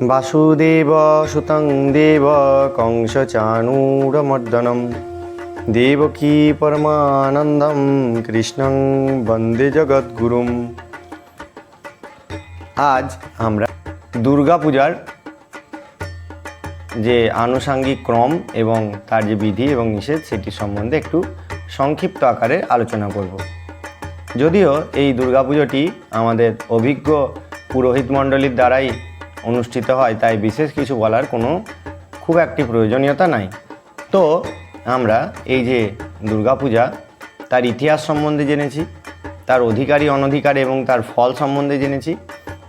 বাসুদেব সুতং দেব কংসচাণূরমর্দনম দেবকী পরমানন্দম কৃষ্ণং বন্দে জগদ্গুরুম আজ আমরা দুর্গাপূজার যে আনুষাঙ্গিক ক্রম এবং তার যে বিধি এবং নিষেধ সেটি সম্বন্ধে একটু সংক্ষিপ্ত আকারে আলোচনা করব যদিও এই দুর্গাপুজোটি আমাদের অভিজ্ঞ পুরোহিত মণ্ডলীর দ্বারাই অনুষ্ঠিত হয়, তাই বিশেষ কিছু বলার কোনো খুব একটি প্রয়োজনীয়তা নাই। তো, আমরা এই যে দুর্গাপূজা, তার ইতিহাস সম্বন্ধে জেনেছি, তার অধিকারী, অনধিকার এবং তার ফল সম্বন্ধে জেনেছি।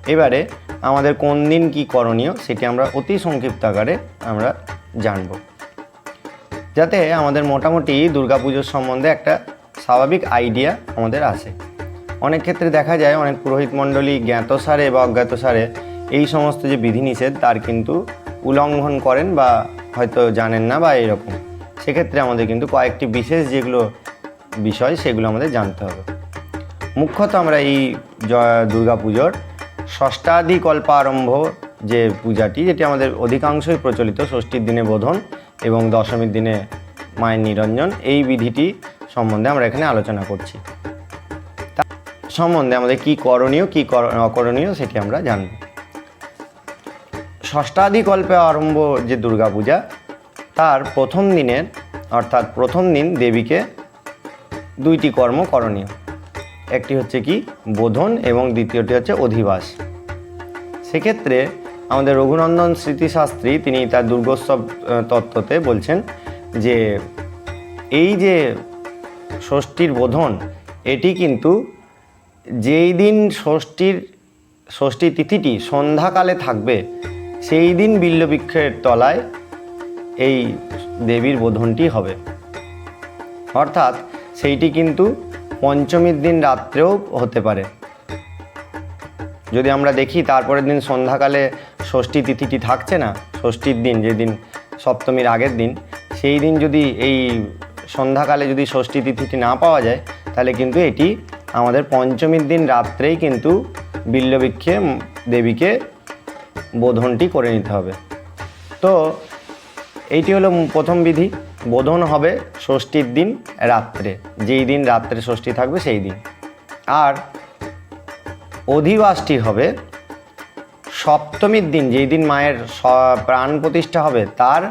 এবারে আমাদের কোন দিন কী করণীয় সেটি আমরা অতি সংক্ষিপ্ত আকারে আমরা জানব। যাতে আমাদের মোটামুটি দুর্গাপুজোর সম্বন্ধে একটা স্বাভাবিক আইডিয়া আমাদের আসে। অনেক ক্ষেত্রে দেখা যায়, অনেক পুরোহিত মণ্ডলী জ্ঞাতসারে বা অজ্ঞাতসারে এই সমস্ত যে বিধিনিষেধ, তার কিন্তু উল্লঙ্ঘন করেন বা হয়তো জানেন না বা এরকম। সেক্ষেত্রে আমাদের কিন্তু কয়েকটি বিশেষ যেগুলো বিষয়, সেগুলো আমাদের জানতে হবে। মুখ্যত আমরা এই দুর্গাপুজোর ষষ্ঠাদি কল্পারম্ভ যে পূজাটি, যেটি আমাদের অধিকাংশই প্রচলিত ষষ্ঠীর দিনে বোধন এবং দশমীর দিনে মায়ের নিরঞ্জন, এই বিধিটি সম্বন্ধে আমরা এখানে আলোচনা করছি। তা সম্বন্ধে আমাদের কি করণীয়, কি কর- অকরণীয় সেটি আমরা জানব। ষষ্ঠাদি কল্পে আরম্ভ যে দুর্গাপূজা, তার প্রথম দিনের, অর্থাৎ প্রথম দিন দেবীকে দুইটি কর্ম করণীয়। একটি হচ্ছে কি? বোধন এবং দ্বিতীয়টি হচ্ছে অধিবাস। সেক্ষেত্রে আমাদের রঘুনন্দন স্মৃতিশাস্ত্রী তিনি তার দুর্গোৎসব তত্ত্বতে বলছেন যে এই যে ষষ্ঠীর বোধন, এটি কিন্তু যেই দিন ষষ্ঠীর, ষষ্ঠী তিথিটি সন্ধ্যাকালে থাকবে সেই দিন বিল্লবৃক্ষের তলায় এই দেবীর বোধনটি হবে। অর্থাৎ সেইটি কিন্তু পঞ্চমীর দিন রাত্রেও হতে পারে। যদি আমরা দেখি তারপরের দিন সন্ধ্যাকালে ষষ্ঠী তিথিটি থাকছে না, ষষ্ঠীর দিন যেদিন সপ্তমীর আগের দিন, সেই দিন যদি এই সন্ধ্যাকালে যদি ষষ্ঠী তিথিটি না পাওয়া যায়, তাহলে কিন্তু এটি আমাদের পঞ্চমীর দিন রাত্রেই কিন্তু বিল্লবৃক্ষে দেবীকে বোধনটি করে নিতে হবে। তো এইটি হলো প্রথম বিধি। বোধন হবে ষষ্ঠীর দিন রাত্রে। যেই দিন রাত্রে ষষ্ঠী থাকবে সেই দিন। আর অধিবাসটি হবে সপ্তমীর দিন, যেই দিন মায়ের প্রাণ প্রতিষ্ঠা হবে, তার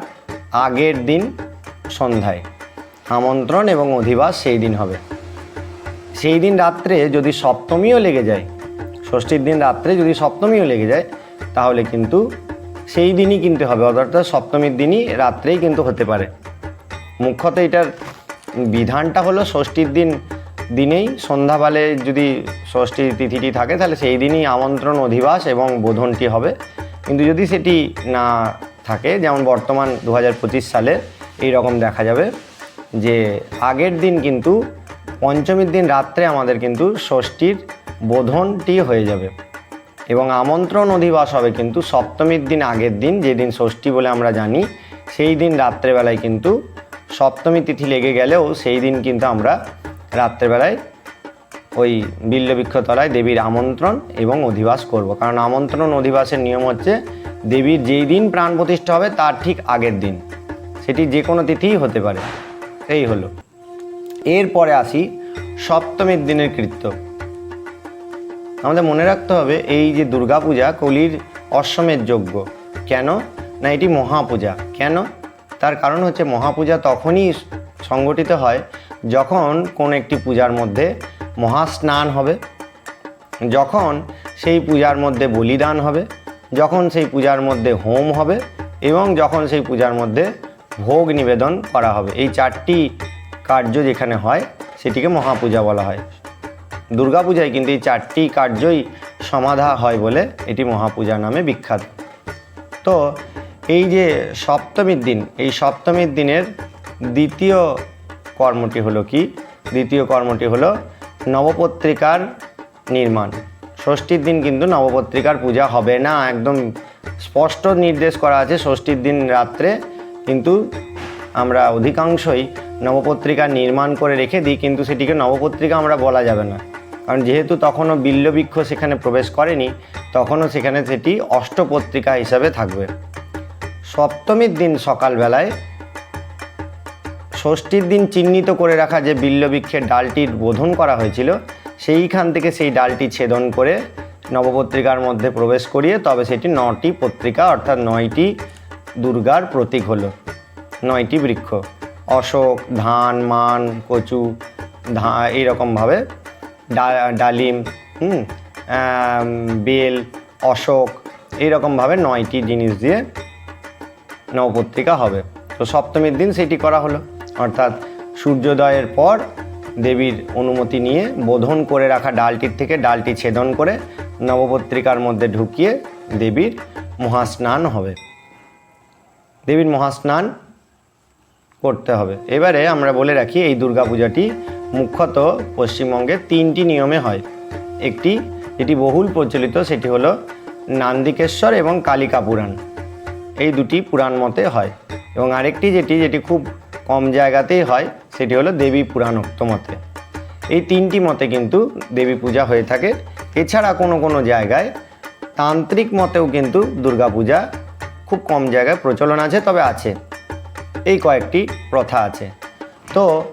আগের দিন সন্ধ্যায়। আমন্ত্রণ এবং অধিবাস সেই দিন হবে। সেই দিন রাত্রে যদি সপ্তমীও লেগে যায়, ষষ্ঠীর দিন রাত্রে যদি সপ্তমীও লেগে যায় তাহলে কিন্তু সেই দিনই কিনতে হবে, অর্থাৎ সপ্তমীর দিনই রাত্রেই কিন্তু হতে পারে। মুখ্যত এটার বিধানটা হলো ষষ্ঠীর দিন, দিনেই সন্ধ্যাবেলে যদি ষষ্ঠী তিথিটি থাকে, তাহলে সেই দিনই আমন্ত্রণ, অধিবাস এবং বোধনটি হবে। কিন্তু যদি সেটি না থাকে, যেমন বর্তমান দু হাজার পঁচিশ সালে এই রকম দেখা যাবে যে আগের দিন কিন্তু পঞ্চমীর দিন রাত্রে আমাদের কিন্তু ষষ্ঠীর বোধনটি হয়ে যাবে। এবং আমন্ত্রণ অধিবাস হবে কিন্তু সপ্তমীর দিন আগের দিন, যেদিন ষষ্ঠী বলে আমরা জানি, সেই দিন রাত্রেবেলায় কিন্তু সপ্তমী তিথি লেগে গেলেও সেই দিন কিন্তু আমরা রাত্রেবেলায় ওই বিল্লবৃক্ষতলায় দেবীর আমন্ত্রণ এবং অধিবাস করব। কারণ আমন্ত্রণ অধিবাসের নিয়ম হচ্ছে, দেবীর যেই দিন প্রাণ প্রতিষ্ঠা হবে, তার ঠিক আগের দিন। সেটি যে কোনো তিথিই হতে পারে। এই হলো। এরপরে আসি সপ্তমীর দিনের কৃত্য। আমাদের মনে রাখতে হবে, এই যে দুর্গাপূজা কলির অশ্বমের যজ্ঞ, কেন? না, এটি মহাপূজা, কেন? তার কারণ হচ্ছে মহাপূজা তখনই সংগঠিত হয় যখন কোন একটি পূজার মধ্যে মহাস্নান হবে, যখন সেই পূজার মধ্যে বলিদান হবে, যখন সেই পূজার মধ্যে হোম হবে এবং যখন সেই পূজার মধ্যে ভোগ নিবেদন করা হবে। এই চারটি কার্য যেখানে হয়, সেটিকে মহাপূজা বলা হয়। দুর্গাপূজায় কিন্তু এই চারটি কার্যই সমাধা হয় বলে এটি মহাপূজা নামে বিখ্যাত। তো এই যে সপ্তমীর দিন, এই সপ্তমীর দিনের দ্বিতীয় কর্মটি হলো কি? দ্বিতীয় কর্মটি হলো নবপত্রিকার নির্মাণ। ষষ্ঠীর দিন কিন্তু নবপত্রিকার পূজা হবে না, একদম স্পষ্ট নির্দেশ করা আছে ষষ্ঠীর দিন রাত্রে। কিন্তু আমরা অধিকাংশই নবপত্রিকা নির্মাণ করে রেখে দিই, কিন্তু সেটিকে নবপত্রিকা আমরা বলা যাবে না। কারণ যেহেতু তখনও বিল্লবৃক্ষ সেখানে প্রবেশ করেনি, তখনও সেখানে সেটি অষ্টপত্রিকা হিসাবে থাকবে। সপ্তমীর দিন সকালবেলায় ষষ্ঠীর দিন চিহ্নিত করে রাখা যে বিল্লবৃক্ষের ডালটির বোধন করা হয়েছিল, সেইখান থেকে সেই ডালটি ছেদন করে নবপত্রিকার মধ্যে প্রবেশ করিয়ে তবে সেটি নটি পত্রিকা অর্থাৎ নয়টি দুর্গার প্রতীক হলো, নয়টি বৃক্ষ, অশোক, ধান, মান, কচু ধা এইরকমভাবে ডালিম, হুম বেল, অশোক, এইরকমভাবে নয়টি জিনিস দিয়ে নবপত্রিকা হবে। তো সপ্তমীর দিন সেটি করা হলো। অর্থাৎ সূর্যোদয়ের পর দেবীর অনুমতি নিয়ে বোধন করে রাখা ডালটির থেকে ডালটি ছেদন করে নবপত্রিকার মধ্যে ঢুকিয়ে দেবীর মহাস্নান হবে। দেবীর মহাস্নান করতে হবে। এবারে আমরা বলে রাখি এই দুর্গাপূজাটি মুখ্যত পশ্চিমবঙ্গে তিনটি নিয়মে হয়। একটি, যেটি বহুল প্রচলিত, সেটি হলো নান্দিকেশ্বর এবং কালিকা পুরাণ। এই দুটি পুরাণ মতে হয়। এবং আরেকটি যেটি যেটি খুব কম জায়গাতেই হয়, সেটি হলো দেবী পুরাণোক্ত মতে। এই তিনটি মতে কিন্তু দেবী পূজা হয়ে থাকে। এছাড়া কোনো কোনো জায়গায় তান্ত্রিক মতেও কিন্তু দুর্গাপূজা খুব কম জায়গায় প্রচলন আছে, তবে আছে। এই কয়েকটি প্রথা আছে। তো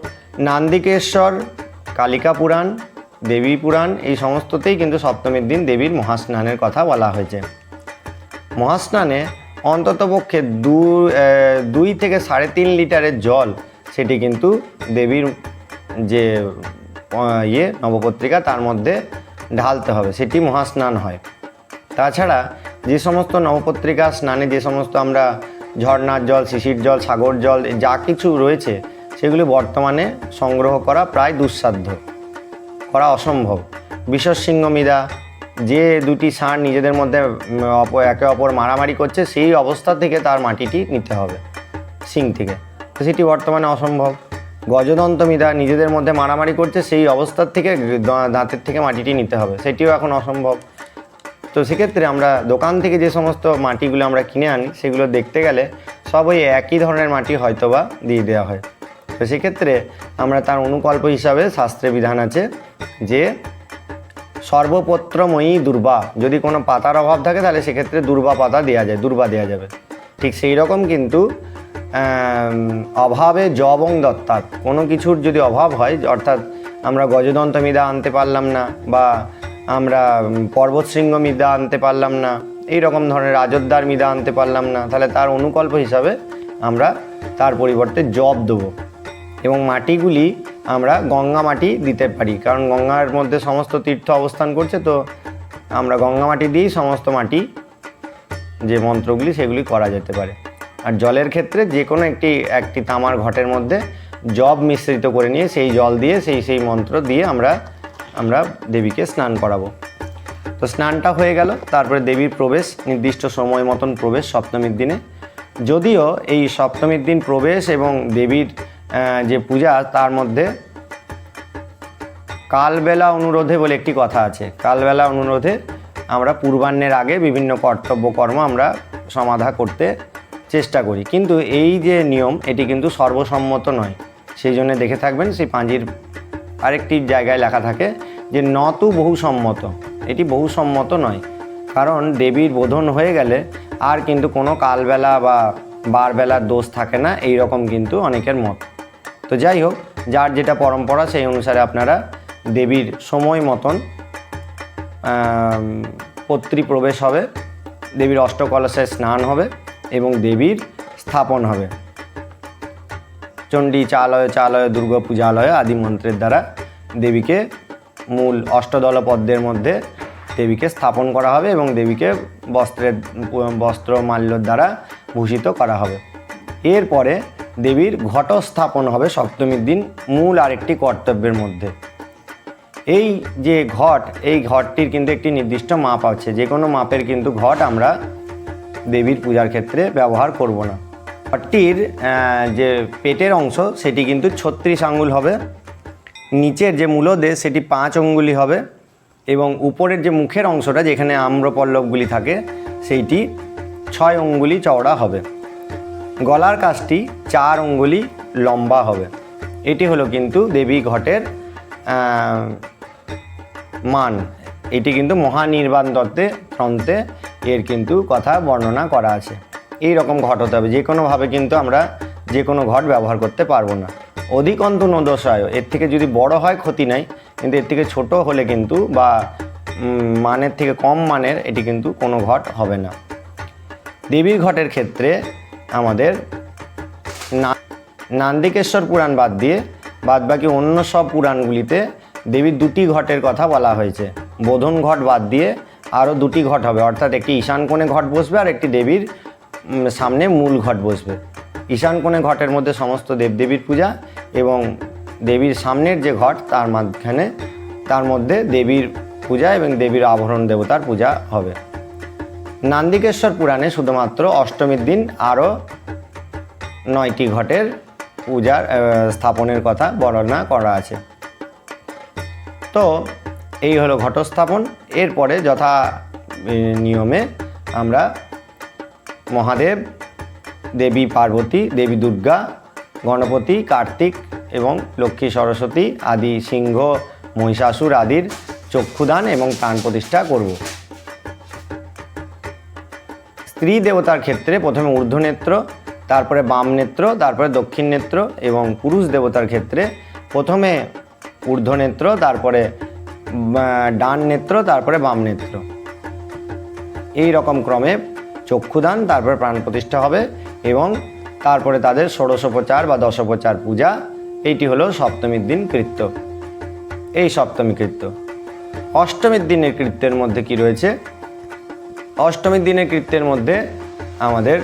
নান্দিকেশ্বর, কালিকা পুরাণ, দেবী পুরাণ, এই সমস্ততেই কিন্তু সপ্তমীর দিন দেবীর মহাস্নানের কথা বলা হয়েছে। মহাস্নানে অন্ততপক্ষে দু দুই থেকে সাড়ে তিন লিটারের জল সেটি কিন্তু দেবীর যে ইয়ে নবপত্রিকা তার মধ্যে ঢালতে হবে, সেটি মহাস্নান হয়। তাছাড়া যে সমস্ত নবপত্রিকা, স্নানে যে সমস্ত আমরা ঝর্ণার জল, শিশির জল, সাগর জল, যা কিছু রয়েছে সেগুলি বর্তমানে সংগ্রহ করা প্রায় দুঃসাধ্য। করা অসম্ভব। বিশ্বসিংহমিদা যে দুটি ষাঁড় নিজেদের মধ্যে একে অপর মারামারি করছে, সেই অবস্থা থেকে তার মাটিটি নিতে হবে, সিং থেকে। তো সেটি বর্তমানে অসম্ভব। গজদন্ত গজদন্তমিদা নিজেদের মধ্যে মারামারি করছে, সেই অবস্থার থেকে দাঁতের থেকে মাটিটি নিতে হবে, সেটিও এখন অসম্ভব। তো সেক্ষেত্রে আমরা দোকান থেকে যে সমস্ত মাটিগুলো আমরা কিনে আনি, সেগুলো দেখতে গেলে সব ওই একই ধরনের মাটি হয়তোবা দিয়ে দেওয়া হয়। তো সেক্ষেত্রে আমরা তার অনুকল্প হিসাবে শাস্ত্রে বিধান আছে যে সর্বপত্রময়ী দুর্বা, যদি কোনো পাতার অভাব থাকে তাহলে সেক্ষেত্রে দুর্বা পাতা দেওয়া যায়, দুর্বা দেওয়া যাবে। ঠিক সেই রকম কিন্তু অভাবে জবং দত্তাৎ, কোনো কিছুর যদি অভাব হয়, অর্থাৎ আমরা গজদন্ত মিদা আনতে পারলাম না বা আমরা পর্বতশৃঙ্গ মিদা আনতে পারলাম না, এই রকম ধরনের রাজদ্দার মিদা আনতে পারলাম না, তাহলে তার অনুকল্প হিসাবে আমরা তার পরিবর্তে জব দেবো। এবং মাটিগুলি আমরা গঙ্গা মাটি দিতে পারি। কারণ গঙ্গার মধ্যে সমস্ত তীর্থ অবস্থান করছে, তো আমরা গঙ্গা মাটি দিয়েই সমস্ত মাটি, যে মন্ত্রগুলি, সেগুলি করা যেতে পারে। আর জলের ক্ষেত্রে যে কোনো একটি একটি তামার ঘটের মধ্যে জব মিশ্রিত করে নিয়ে সেই জল দিয়ে, সেই সেই মন্ত্র দিয়ে আমরা আমরা দেবীকে স্নান করাবো। তো স্নানটা হয়ে গেল, তারপরে দেবীর প্রবেশ, নির্দিষ্ট সময় মতন প্রবেশ সপ্তমীর দিনে। যদিও এই সপ্তমীর দিন প্রবেশ এবং দেবীর যে পূজা, তার মধ্যে কালবেলা অনুরোধে বলে একটি কথা আছে। কালবেলা অনুরোধে আমরা পূর্বাহ্নের আগে বিভিন্ন কর্তব্য কর্ম আমরা সমাধা করতে চেষ্টা করি। কিন্তু এই যে নিয়ম, এটি কিন্তু সর্বসম্মত নয়। সেই জন্য দেখে থাকবেন, সেই পাঁজির আরেকটি জায়গায় লেখা থাকে যে, নতু বহুসম্মত। এটি বহুসম্মত নয়। কারণ দেবীর বোধন হয়ে গেলে আর কিন্তু কোনো কালবেলা বা বারবেলার দোষ থাকে না। এই রকম কিন্তু অনেকের মত। তো যাই হোক, যার যেটা পরম্পরা, সেই অনুসারে আপনারা দেবীর সময় মতন পত্রী প্রবেশ হবে, দেবীর অষ্টকলসে স্নান হবে এবং দেবীর স্থাপন হবে। চণ্ডী চালয় চালয়, দুর্গা পূজালয় আদি মন্ত্রের দ্বারা দেবীকে মূল অষ্টদল পদ্মের মধ্যে দেবীকে স্থাপন করা হবে এবং দেবীকে বস্ত্রের, বস্ত্র মাল্যর দ্বারা ভূষিত করা হবে। এরপরে দেবীর ঘট স্থাপন হবে সপ্তমীর দিন, মূল আরেকটি কর্তব্যের মধ্যে। এই যে ঘট, এই ঘটটির কিন্তু একটি নির্দিষ্ট মাপ আছে। যে কোনো মাপের কিন্তু ঘট আমরা দেবীর পূজার ক্ষেত্রে ব্যবহার করব না। ঘটটির যে পেটের অংশ, সেটি কিন্তু ছত্রিশ আঙ্গুল হবে। নিচের যে মূলদেশ সেটি পাঁচ অঙ্গুলি হবে। এবং উপরের যে মুখের অংশটা, যেখানে আম্রপল্লবগুলি থাকে, সেইটি ছয় অঙ্গুলি চওড়া হবে। গলার কাজটি চার অঙ্গুলি লম্বা হবে। এটি হলো কিন্তু দেবী ঘটের মান। এটি কিন্তু মহানির্বাণ দত্তে গ্রন্থে এর কিন্তু কথা বর্ণনা করা আছে। এই রকম ঘট হতে হবে। যে কোনোভাবে কিন্তু আমরা যে কোনো ঘট ব্যবহার করতে পারব না। অধিক অন্তু নদোষায় এর থেকে যদি বড় হয় ক্ষতি নাই, কিন্তু এর থেকে ছোট হলে কিন্তু বা মানের থেকে কম মানের, এটি কিন্তু কোনো ঘট হবে না। দেবীর ঘটের ক্ষেত্রে আমাদের নান্দিকেশ্বর পুরাণ বাদ দিয়ে বাদবাকি অন্য সব পুরাণগুলিতে দেবীর দুটি ঘটের কথা বলা হয়েছে। বোধন ঘট বাদ দিয়ে আরও দুটি ঘট হবে। অর্থাৎ একটি ঈশান কোণে ঘট বসবে আর একটি দেবীর সামনে মূল ঘট বসবে। ঈশান কোণে ঘটের মধ্যে সমস্ত দেবদেবীর পূজা এবং দেবীর সামনের যে ঘট, তার মাঝখানে তার মধ্যে দেবীর পূজা এবং দেবীর আভরণ দেবতার পূজা হবে। নান্দিকেশ্বর পুরাণে শুধুমাত্র অষ্টমীর দিন আরও নয়টি ঘটের পূজার স্থাপনের কথা বর্ণনা করা আছে। তো এই হলো ঘটস্থাপন। এরপরে যথা নিয়মে আমরা মহাদেব, দেবী পার্বতী, দেবী দুর্গা, গণপতি, কার্তিক এবং লক্ষ্মী সরস্বতী আদি সিংহ, মহিষাসুর আদির চক্ষুদান এবং প্রাণ প্রতিষ্ঠা করব। স্ত্রী দেবতার ক্ষেত্রে প্রথমে ঊর্ধ্বনেত্র, তারপরে বাম নেত্র তারপরে দক্ষিণ নেত্র এবং পুরুষ দেবতার ক্ষেত্রে প্রথমে ঊর্ধ্বনেত্র, তারপরে ডান নেত্র তারপরে বাম নেত্র এই রকম ক্রমে চক্ষুদান, তারপরে প্রাণ প্রতিষ্ঠা হবে এবং তারপরে তাদের ষোড়শোপচার বা দশোপচার পূজা, এইটি হলো সপ্তমীর দিন কৃত্য। এই সপ্তমী কৃত্য। অষ্টমীর দিনের কৃত্যের মধ্যে কি রয়েছে? অষ্টমীর দিনের কৃত্যের মধ্যে আমাদের,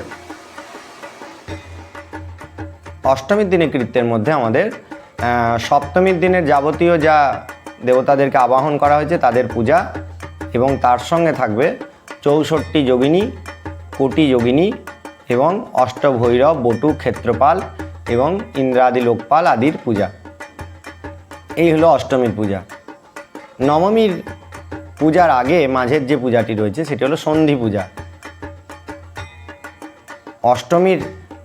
অষ্টমীর দিনের কৃত্যের মধ্যে আমাদের সপ্তমীর দিনের যাবতীয় যা দেবতাদেরকে আবাহন করা হয়েছে তাদের পূজা এবং তার সঙ্গে থাকবে চৌষট্টি যোগিনী, কোটি যোগিনী এবং অষ্টভৈরব, বটু, ক্ষেত্রপাল এবং ইন্দ্রাদি লোকপাল আদির পূজা। এই হলো অষ্টমীর পূজা। নবমীর পূজার আগে মাঝের যে পূজাটি রয়েছে, সেটি হলো সন্ধি পূজা। অষ্টমীর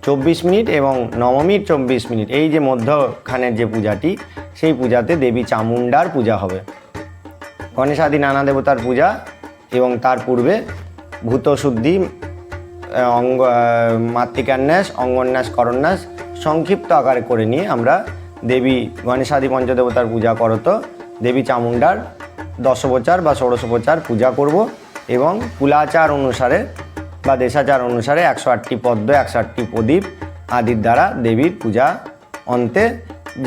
চব্বিশ মিনিট এবং নবমীর চব্বিশ মিনিট, এই যে মধ্যখানের যে পূজাটি, সেই পূজাতে দেবী চামুণ্ডার পূজা হবে। গণেশাদি নানা দেবতার পূজা এবং তার পূর্বে ভূতশুদ্ধি অঙ্গ মাতৃকান্যাস, অঙ্গন্যাস, করন্যাস সংক্ষিপ্ত আকারে করে নিয়ে আমরা দেবী গণেশাদি পঞ্চদেবতার পূজা করত, দেবী চামুণ্ডার দশোপচার বা ষোড়শোপচার পূজা করব এবং কুলাচার অনুসারে বা দেশাচার অনুসারে একশো আটটি পদ্ম, একশো আটটি প্রদীপ আদির দ্বারা দেবীর পূজা অন্তে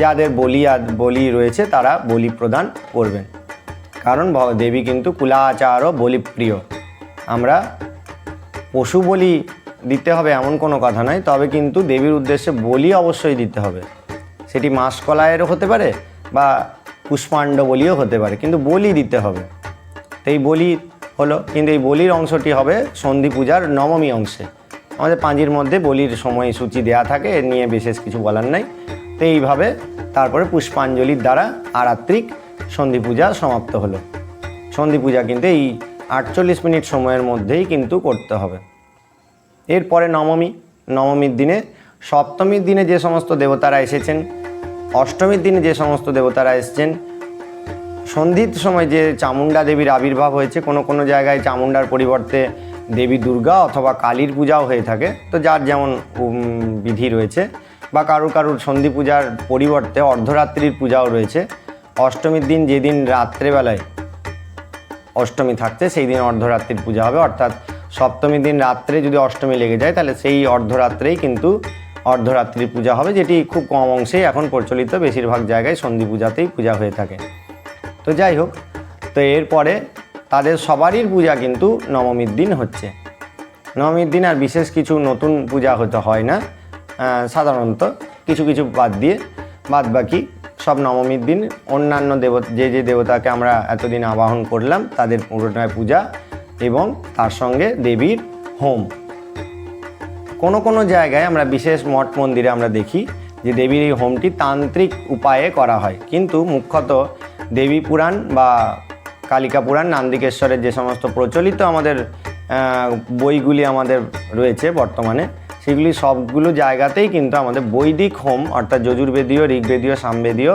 যাদের বলি বলি রয়েছে তারা বলি প্রদান করবেন। কারণ দেবী কিন্তু কুলাচার ও বলিপ্রিয়। আমরা পশু বলি দিতে হবে এমন কোনো কথা নয়, তবে কিন্তু দেবীর উদ্দেশ্যে বলি অবশ্যই দিতে হবে। সেটি মাসকলায়েরও হতে পারে বা পুষ্পাণ্ড বলিও হতে পারে, কিন্তু বলি দিতে হবে। তো এই বলি হলো, কিন্তু এই বলির অংশটি হবে সন্ধি পূজার নবমী অংশে। আমাদের পাঁজির মধ্যে বলির সময়সূচি দেয়া থাকে, নিয়ে বিশেষ কিছু বলার নাই। তো এইভাবে তারপরে পুষ্পাঞ্জলির দ্বারা আরাত্রিক সন্ধি পূজা সমাপ্ত হলো। সন্ধি পূজা কিন্তু এই আটচল্লিশ মিনিট সময়ের মধ্যেই কিন্তু করতে হবে। এরপরে নবমী, নবমীর দিনে, সপ্তমীর দিনে যে সমস্ত দেবতারা এসেছেন অষ্টমীর দিনে যে সমস্ত দেবতারা এসছেন, সন্ধির সময় যে চামুণ্ডা দেবীর আবির্ভাব হয়েছে, কোনো কোনো জায়গায় চামুণ্ডার পরিবর্তে দেবী দুর্গা অথবা কালীর পূজাও হয়ে থাকে, তো যার যেমন বিধি রয়েছে, বা কারুর কারুর সন্ধি পূজার পরিবর্তে অর্ধরাত্রির পূজাও রয়েছে, অষ্টমীর দিন যেদিন রাত্রেবেলায় অষ্টমী থাকছে, সেই দিন অর্ধরাত্রির পূজা হবে, অর্থাৎ সপ্তমীর দিন রাত্রে যদি অষ্টমী লেগে যায়, তাহলে সেই অর্ধরাত্রেই কিন্তু অর্ধরাত্রির পূজা হবে, যেটি খুব কম অংশেই এখন প্রচলিত। বেশিরভাগ জায়গায় সন্ধি পূজাতেই পূজা হয়ে থাকে। তো যাই হোক, তো এরপরে তাদের সবারই পূজা কিন্তু নবমীর দিন হচ্ছে। নবমীর দিন আর বিশেষ কিছু নতুন পূজা হতে হয় না সাধারণত। কিছু কিছু বাদ দিয়ে বাদ বাকি সব নবমীর দিন অন্যান্য দেব যে যে দেবতাকে আমরা এতদিন আবাহন করলাম, তাদের পুরোটায় পূজা এবং তার সঙ্গে দেবীর হোম। কোনো কোনো জায়গায় আমরা বিশেষ মঠ মন্দিরে আমরা দেখি যে দেবীর এই হোমটি তান্ত্রিক উপায়ে করা হয়। কিন্তু মুখ্যত দেবী পুরাণ বা কালিকা পুরাণ, নান্দিকেশ্বরের যে সমস্ত প্রচলিত আমাদের বইগুলি আমাদের রয়েছে বর্তমানে, সেগুলি সবগুলো জায়গাতেই কিন্তু আমাদের বৈদিক হোম, অর্থাৎ যজুর্বেদীয়, ঋগ্বেদীয়, সামবেদীয়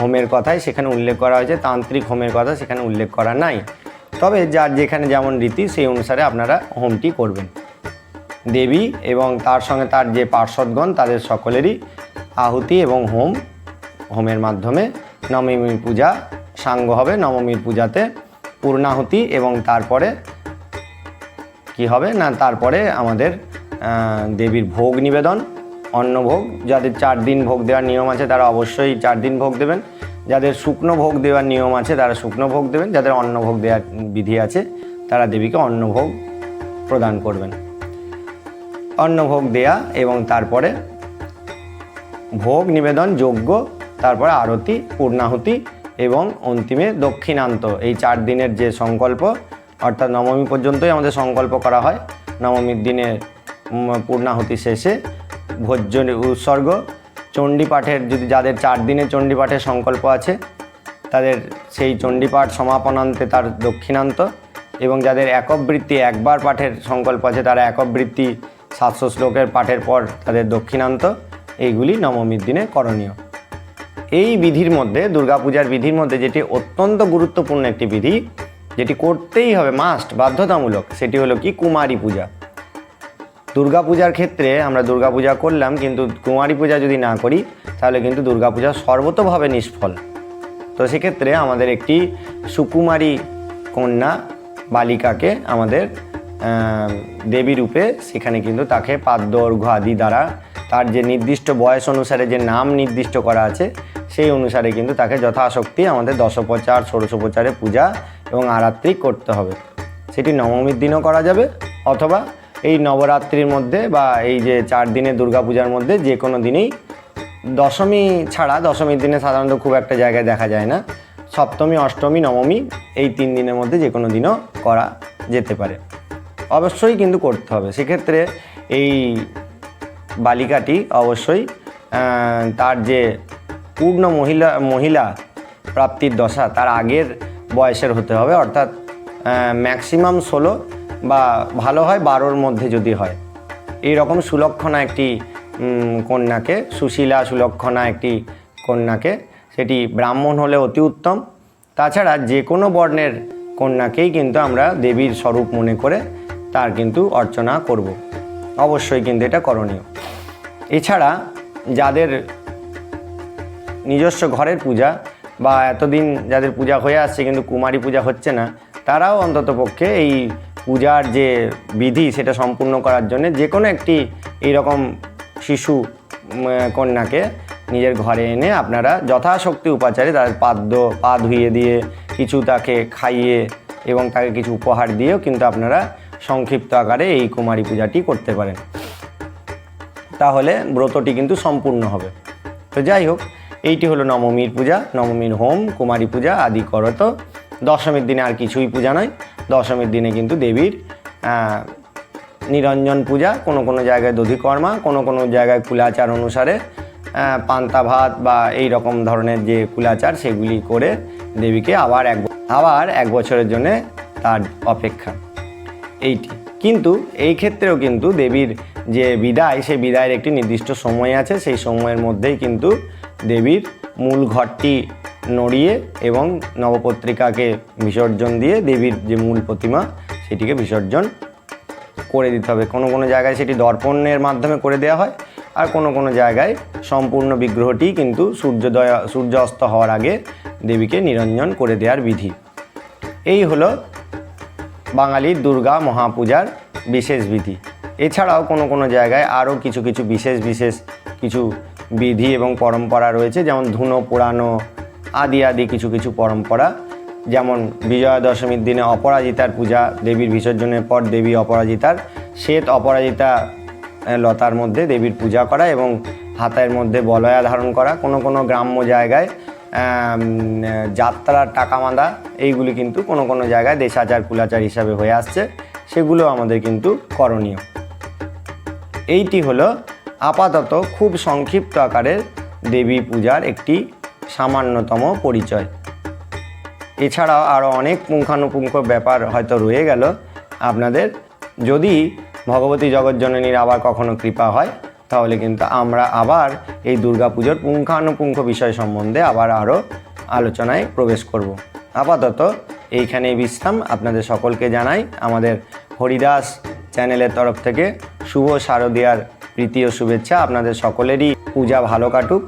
হোমের কথাই সেখানে উল্লেখ করা হয়েছে, তান্ত্রিক হোমের কথা সেখানে উল্লেখ করা নাই। তবে যার যেখানে যেমন রীতি, সেই অনুসারে আপনারা হোমটি করবেন। দেবী এবং তার সঙ্গে তার যে পার্শ্বদগণ, তাদের সকলেরই আহুতি এবং হোম, হোমের মাধ্যমে নবমীর পূজা সাঙ্গ হবে। নবমীর পূজাতে পূর্ণাহুতি এবং তারপরে কি হবে না, তারপরে আমাদের দেবীর ভোগ নিবেদন, অন্নভোগ। যাদের চার দিন ভোগ দেওয়ার নিয়ম আছে, তারা অবশ্যই চার দিন ভোগ দেবেন। যাদের শুকনো ভোগ দেওয়ার নিয়ম আছে, তারা শুকনো ভোগ দেবেন। যাদের অন্নভোগ দেওয়ার বিধি আছে, তারা দেবীকে অন্নভোগ প্রদান করবেন। অন্নভোগ দেয়া এবং তারপরে ভোগ নিবেদন, যজ্ঞ, তারপরে আরতি, পূর্ণাহুতি এবং অন্তিমে দক্ষিণান্ত। এই চার দিনের যে সংকল্প, অর্থাৎ নবমী পর্যন্তই আমাদের সংকল্প করা হয়। নবমীর দিনে পূর্ণাহুতি শেষে ভোজ্য উৎসর্গ, চণ্ডীপাঠের যদি যাদের চার দিনের চণ্ডীপাঠের সংকল্প আছে, তাদের সেই চণ্ডীপাঠ সমাপনান্তে তার দক্ষিণান্ত এবং যাদের একবৃত্তি একবার পাঠের সংকল্প আছে, তারা একবৃত্তি সাতশো শ্লোকের পাঠের পর তাদের দক্ষিণান্ত, এইগুলি নবমীর দিনে করণীয়। এই বিধির মধ্যে, দুর্গাপূজার বিধির মধ্যে যেটি অত্যন্ত গুরুত্বপূর্ণ একটি বিধি, যেটি করতেই হবে মাস্ট বাধ্যতামূলক, সেটি হলো কি? কুমারী পূজা। দুর্গাপূজার ক্ষেত্রে আমরা দুর্গাপূজা করলাম, কিন্তু কুমারী পূজা যদি না করি, তাহলে কিন্তু দুর্গাপূজা সর্বতোভাবে নিষ্ফল। তো সেক্ষেত্রে আমাদের একটি সুকুমারী কন্যা, বালিকাকে আমাদের দেবী রূপে সেখানে কিন্তু তাকে পাদ্য অর্ঘ্য আদি দ্বারা তার যে নির্দিষ্ট বয়স অনুসারে যে নাম নির্দিষ্ট করা আছে, সেই অনুসারে কিন্তু তাকে যথাশক্তি আমাদের দশোপচার, ষোড়শোপচারে পূজা এবং আরাত্রি করতে হবে। সেটি নবমীর দিনও করা যাবে অথবা এই নবরাত্রির মধ্যে বা এই যে চার দিনের দুর্গাপূজার মধ্যে যে কোনো দিনেই। দশমী ছাড়া, দশমীর দিনে সাধারণত খুব একটা জায়গায় দেখা যায় না। সপ্তমী, অষ্টমী, নবমী এই তিন দিনের মধ্যে যে কোনো দিনও করা যেতে পারে। অবশ্যই কিন্তু করতে হবে। সেক্ষেত্রে এই বালিকাটি অবশ্যই তার যে পূর্ণ মহিলা মহিলা প্রাপ্তির দশা, তার আগের বয়সের হতে হবে। অর্থাৎ ম্যাক্সিমাম ষোলো বা ভালো হয়, বারোর মধ্যে যদি হয়। এই রকম সুলক্ষণা একটি কন্যাকে, সুশীলা সুলক্ষণা একটি কন্যাকে, সেটি ব্রাহ্মণ হলে অতি উত্তম। তাছাড়া যে কোনো বর্ণের কন্যাকেই কিন্তু আমরা দেবীর স্বরূপ মনে করে তার কিন্তু অর্চনা করব। অবশ্যই কিন্তু এটা করণীয়। এছাড়া যাদের নিজস্ব ঘরের পূজা বা এতদিন যাদের পূজা হয়ে আসছে কিন্তু কুমারী পূজা হচ্ছে না, তারাও অন্ততপক্ষে এই পূজার যে বিধি সেটা সম্পূর্ণ করার জন্য যে কোনো একটি এইরকম শিশু কন্যাকে নিজের ঘরে এনে আপনারা যথাশক্তি উপাচারে তাদের পাদ্য, পা ধুইয়ে দিয়ে কিছু তাকে খাইয়ে এবং তাকে কিছু উপহার দিয়েও কিন্তু আপনারা সংক্ষিপ্ত আকারে এই কুমারী পূজাটি করতে পারেন। তাহলে ব্রতটি কিন্তু সম্পূর্ণ হবে। তো যাই হোক, এইটি হলো নবমীর পূজা, নবমীর হোম, কুমারী পূজা আদি করত। দশমীর দিনে আর কিছুই পূজা নয়। দশমীর দিনে কিন্তু দেবীর নিরঞ্জন পূজা। কোনো কোনো জায়গায় দধিকর্মা, কোনো কোনো জায়গায় কুলাচার অনুসারে পান্তা ভাত বা এই রকম ধরনের যে কুলাচার, সেগুলি করে দেবীকে আবার এক আবার এক বছরের জন্যে তার অপেক্ষা। এইটি। কিন্তু এই ক্ষেত্রেও কিন্তু দেবীর যে বিদায়, সেই বিদায়ের একটি নির্দিষ্ট সময় আছে। সেই সময়ের মধ্যেই কিন্তু দেবীর মূল ঘরটি নড়িয়ে এবং নবপত্রিকাকে বিসর্জন দিয়ে দেবীর যে মূল প্রতিমা, সেটিকে বিসর্জন করে দিতে হবে। কোনো কোনো জায়গায় সেটি দর্পণের মাধ্যমে করে দেওয়া হয় আর কোনো কোনো জায়গায় সম্পূর্ণ বিগ্রহটি কিন্তু সূর্যোদয় সূর্য অস্ত হওয়ার আগে দেবীকে নিরঞ্জন করে দেওয়ার বিধি। এই হলো বাঙালির দুর্গা মহাপূজার বিশেষ বিধি। এছাড়াও কোনো কোনো জায়গায় আরও কিছু কিছু বিশেষ বিশেষ কিছু বিধি এবং পরম্পরা রয়েছে, যেমন ধুনো, পোড়ানো আদি আদি কিছু কিছু পরম্পরা। যেমন বিজয়া দশমীর দিনে অপরাজিতার পূজা, দেবীর বিসর্জনের পর দেবী অপরাজিতার, শ্বেত অপরাজিতা লতার মধ্যে দেবীর পূজা করা এবং হাতের মধ্যে বলয়া ধারণ করা। কোনো কোনো গ্রাম্য জায়গায় আম, যাত্রার টাকা মাদা এইগুলি কিন্তু কোনো কোনো জায়গায় দেশাচার কুলাচার হিসাবে হয়ে আসছে। সেগুলো আমাদের কিন্তু করণীয়। এইটি হলো আপাতত খুব সংক্ষিপ্ত আকারের দেবী পূজার একটি সামান্যতম পরিচয়। এছাড়াও আরও অনেক পুঙ্খানুপুঙ্খ ব্যাপার হয়তো রয়ে গেল। আপনাদের যদি ভগবতী জগজ্জননীর আবার কখনো কৃপা হয় তাহলে কিন্তু আমরা আবার এই দুর্গাপুজোর পুঙ্খানুপুঙ্খ বিষয় সম্বন্ধে আবার আরও আলোচনায় প্রবেশ করব। আপাতত এইখানে বিশ্রাম। আপনাদের সকলকে জানাই আমাদের হরিদাস চ্যানেলের তরফ থেকে শুভ শারদীয়ার প্রীতি ও শুভেচ্ছা। আপনাদের সকলেরই পূজা ভালো কাটুক।